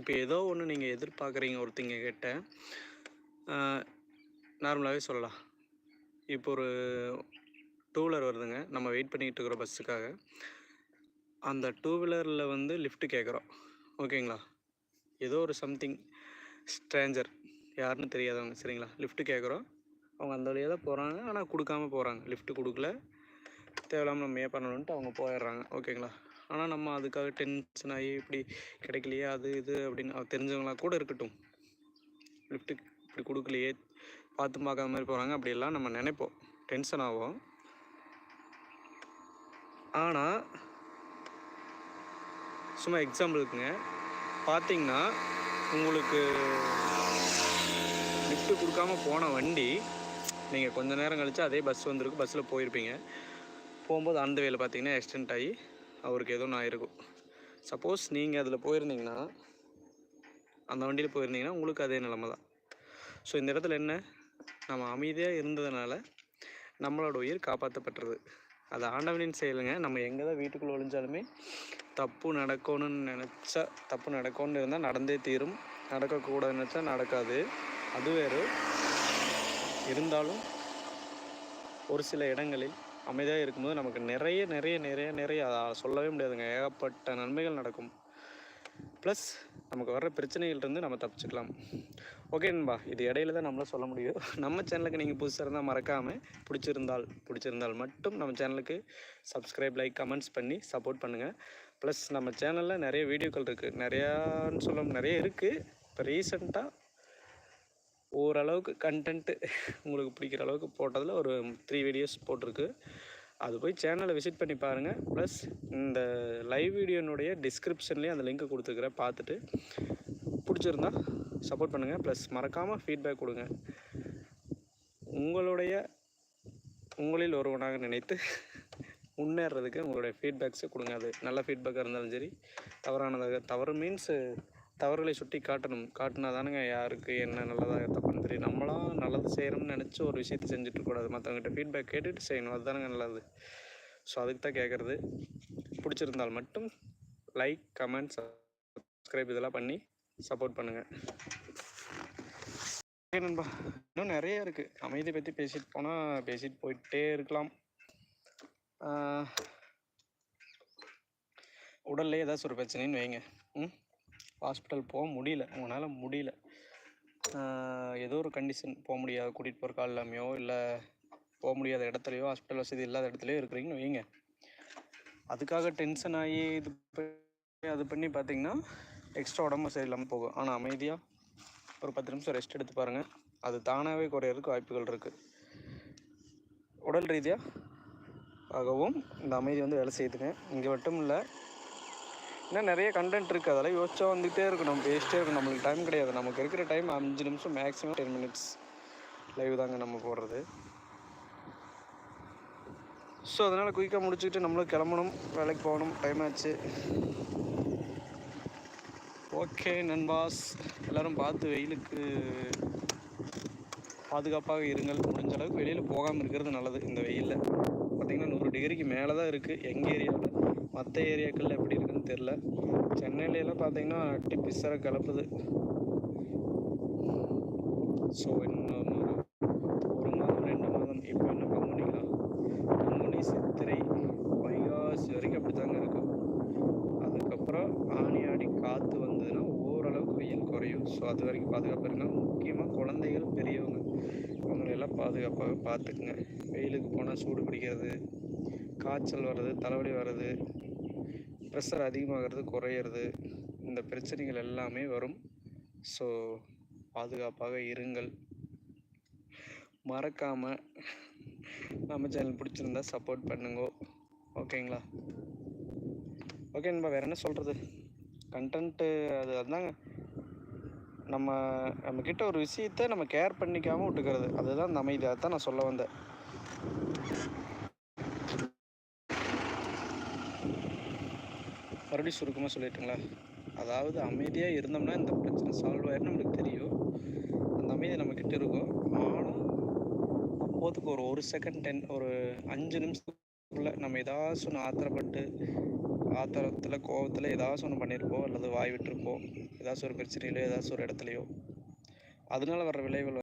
இப்போ ஏதோ ஒன்று நீங்கள் எதிர்பார்க்குறீங்க ஒருத்தங்க கிட்ட. நார்மலாகவே சொல்லலாம். இப்போ ஒரு டூ வீலர் வருதுங்க. நம்ம வெயிட் பண்ணிக்கிட்டு இருக்கிற பஸ்ஸுக்காக. அந்த டூ வீலரில் வந்து லிஃப்ட் கேட்குறோம். ஓகேங்களா? ஏதோ ஒரு சம்திங் ஸ்ட்ரேஞ்சர். யாருன்னு தெரியாதவங்க சரிங்களா? லிஃப்ட்டு கேட்குறோம். அவங்க அந்த வழியாக தான் போகிறாங்க ஆனால் கொடுக்காம போகிறாங்க லிஃப்ட்டு கொடுக்கல. தேவையில்லாமல் நம்ம ஏன் பண்ணணுன்ட்டு அவங்க போயிடுறாங்க. ஓகேங்களா? ஆனால் நம்ம அதுக்காக டென்ஷன் ஆகி இப்படி கிடைக்கலையே அது இது அப்படின்னு அது தெரிஞ்சவங்களா கூட இருக்கட்டும். லிஃப்ட்டு இப்படி கொடுக்கலையே பார்த்து பார்க்காத மாதிரி போகிறாங்க அப்படியெல்லாம் நம்ம நினைப்போம். டென்ஷன் ஆகும் ஆனால் சும்மா எக்ஸாம்பிளுக்குங்க பார்த்தீங்கன்னா உங்களுக்கு லிஃப்ட்டு கொடுக்காம போன வண்டி நீங்கள் கொஞ்ச நேரம் கழித்து அதே பஸ் வந்திருக்கு பஸ்ஸில் போயிருப்பீங்க. போகும்போது அந்த வேலை பார்த்தீங்கன்னா ஆக்சிடென்ட் ஆகி அவருக்கு ஏதோ ஒன்று ஆயிருக்கும் சப்போஸ் நீங்கள் அதில் போயிருந்தீங்கன்னா அந்த வண்டியில் போயிருந்தீங்கன்னா உங்களுக்கு அதே நிலமை தான். ஸோ இந்த இடத்துல என்ன? நம்ம அமைதியாக இருந்ததுனால நம்மளோட உயிர் காப்பாற்றப்பட்டது அது ஆண்டவனின் செயலுங்க. நம்ம எங்கே தான் வீட்டுக்குள்ளே ஒழிஞ்சாலுமே தப்பு நடக்கணும்னு நினச்சா தப்பு நடக்கணும்னு இருந்தால் நடந்தே தீரும். நடக்கக்கூடாதுன்னு நினச்சா நடக்காது. அது வேறு. இருந்தாலும் ஒரு சில இடங்களில் அமைதியாக இருக்கும்போது நமக்கு நிறைய நிறைய நிறைய நிறைய சொல்லவே முடியாதுங்க. ஏகப்பட்ட நன்மைகள் நடக்கும். ப்ளஸ் நமக்கு வர்ற பிரச்சனைகள்ருந்து நம்ம தப்பிச்சுக்கலாம். ஓகே நண்பா இது இடையில தான் நம்மளால் சொல்ல முடியும். நம்ம சேனலுக்கு நீங்கள் புதுசாக இருந்தால் மறக்காமல் பிடிச்சிருந்தால் பிடிச்சிருந்தால் மட்டும் நம்ம சேனலுக்கு சப்ஸ்கிரைப் லைக் கமெண்ட்ஸ் பண்ணி சப்போர்ட் பண்ணுங்கள் ப்ளஸ் நம்ம சேனலில் நிறைய வீடியோக்கள் இருக்குது நிறையான்னு சொல்ல நிறைய இருக்குது இப்போ ரீசெண்டாக ஓரளவுக்கு கண்டென்ட்டு உங்களுக்கு பிடிக்கிற அளவுக்கு போட்டதில் ஒரு த்ரீ வீடியோஸ் போட்டிருக்கு. அது போய் சேனலை விசிட் பண்ணி பாருங்கள் ப்ளஸ் இந்த லைவ் வீடியோனுடைய டிஸ்கிரிப்ஷன்லேயே அந்த லிங்க்கை கொடுத்துருக்குறேன். பார்த்துட்டு பிடிச்சிருந்தா சப்போர்ட் பண்ணுங்கள் ப்ளஸ் மறக்காமல் ஃபீட்பேக் கொடுங்க. உங்களுடைய உங்களில் ஒருவனாக நினைத்து முன்னேறதுக்கு உங்களுடைய ஃபீட்பேக்ஸை கொடுங்க. அது நல்ல ஃபீட்பேக்காக இருந்தாலும் சரி தவறானதாக தவறு மீன்ஸு தவறுகளை சுட்டி காட்டணும். காட்டினா தானுங்க யாருக்கு என்ன நல்லதாக தப்புன்னு தெரியும். நம்மளாம் நல்லது செய்கிறோம்னு நினச்சி ஒரு விஷயத்தை செஞ்சுட்ருக்கூடாது மற்றவங்ககிட்ட ஃபீட்பேக் கேட்டுட்டு செய்யணும். அதுதானுங்க நல்லது. ஸோ அதுக்கு தான் கேட்குறது பிடிச்சிருந்தால் மட்டும் லைக் கமெண்ட் சப்ஸ்கிரைப் இதெல்லாம் பண்ணி சப்போர்ட் பண்ணுங்கள் நண்பா இன்னும் நிறைய இருக்குது அமைதியை பற்றி பேசிட்டு போனால் பேசிட்டு போயிட்டே இருக்கலாம். உடல்லே ஏதாச்சும் ஒரு பிரச்சனைன்னு வைங்க. ம்? ஹாஸ்பிட்டல் போக முடியல. உங்களால் முடியல. ஏதோ ஒரு கண்டிஷன் போக முடியாது. கூட்டிகிட்டு போகிற கால் இல்லாமையோ இல்லை போக முடியாத இடத்துலையோ ஹாஸ்பிட்டல் வசதி இல்லாத இடத்துலையோ இருக்கிறீங்கன்னு வைங்க. அதுக்காக டென்ஷன் ஆகி இது பண்ணி அது பண்ணி பார்த்தீங்கன்னா எக்ஸ்ட்ரா உடம்பு சரியில்லாமல் போகும். ஆனால் அமைதியாக ஒரு பத்து நிமிஷம் ரெஸ்ட் எடுத்து பாருங்கள் அது தானாகவே குறையிறதுக்கு வாய்ப்புகள் இருக்குது உடல் ரீதியாக ஆகவும் இந்த அமைதி வந்து வேலை செய்யுதுங்க. இங்கே மட்டும் இல்லை இன்னும் நிறைய கண்டென்ட் இருக்குது அதெல்லாம் யோசிச்சா வந்துகிட்டே இருக்கும் நம்ம பேசிட்டே இருக்கும் நம்மளுக்கு டைம் கிடையாது. நமக்கு இருக்கிற டைம் அஞ்சு நிமிஷம் மேக்ஸிமம் டென் மினிட்ஸ் லைவ் தாங்க நம்ம போடுறது. ஸோ அதனால் குயிக்காக முடிச்சுக்கிட்டு நம்மளும் கிளம்பணும். வேலைக்கு போகணும். டைம் ஆச்சு. ஓகே நண்பாஸ். எல்லோரும் பார்த்து வெயிலுக்கு பாதுகாப்பாக இருங்கள். முடிஞ்ச அளவுக்கு வெளியில் போகாமல் இருக்கிறது நல்லது. இந்த வெயிலில். பார்த்திங்கன்னா நூறு டிகிரிக்கு மேலே தான் இருக்குது எங்கள் ஏரியாவில்? மற்ற ஏரியாக்களில் தெரில சென்னையிலலாம் பார்த்தீங்கன்னா அட்டி பிசர கலப்புது. ஸோ இன்னும் ஒரு மாதம் ரெண்டு மாதம் இப்போ என்ன பங்குனிங்களா பங்குனி சித்திரை வைகாசி வரைக்கும் அப்படி தாங்க இருக்கும். அதுக்கப்புறம் ஆனி ஆடி காற்று வந்ததுன்னா ஓரளவுக்கு வெயில் குறையும். ஸோ அது வரைக்கும் பாதுகாப்பாக இருங்க. முக்கியமாக குழந்தைகள் பெரியவங்க இவங்களெல்லாம் பாதுகாப்பாக பார்த்துக்குங்க வெயிலுக்கு போனால் சூடு பிடிக்கிறது காய்ச்சல் வர்றது தலைவலி வர்றது ப்ரெஷர் அதிகமாகிறது குறையிறது இந்த பிரச்சனைகள் எல்லாமே வரும். ஸோ பாதுகாப்பாக இருங்கள். மறக்காமல் நம்ம சேனல் பிடிச்சிருந்தா சப்போர்ட் பண்ணுங்க. ஓகேங்களா ஓகே நம்ம வேறு என்ன சொல்கிறது கண்டென்ட்டு அது அதுதாங்க நம்ம நம்மக்கிட்ட ஒரு விஷயத்த நம்ம கேர் பண்ணிக்காமல் விட்டுக்கிறது. அதுதான் நம்ம அமைதி. தான் நான் சொல்ல வந்தேன். மறுபடியும் சுருக்கமாக சொல்லிட்டுங்களா? அதாவது அமைதியாக இருந்தோம்னா இந்த பிரச்சனை சால்வ் ஆயிரும் நம்மளுக்கு தெரியும். அந்த அமைதி நம்மக்கிட்ட இருக்கும். ஆனால் அப்போதுக்கு ஒரு ஒரு செகண்ட் டென் ஒரு அஞ்சு நிமிஷத்துக்குள்ள நம்ம ஏதாச்சும் ஒன்று ஆத்திரப்பட்டு ஆத்திரத்தில் கோபத்தில் ஏதாச்சும் ஒன்று பண்ணியிருப்போம் அல்லது வாய் விட்டுருப்போம். ஏதாச்சும் ஒரு பிரச்சனையிலையோ ஏதாச்சும் ஒரு இடத்துலையோ. அதனால வர்ற விளைவுகள்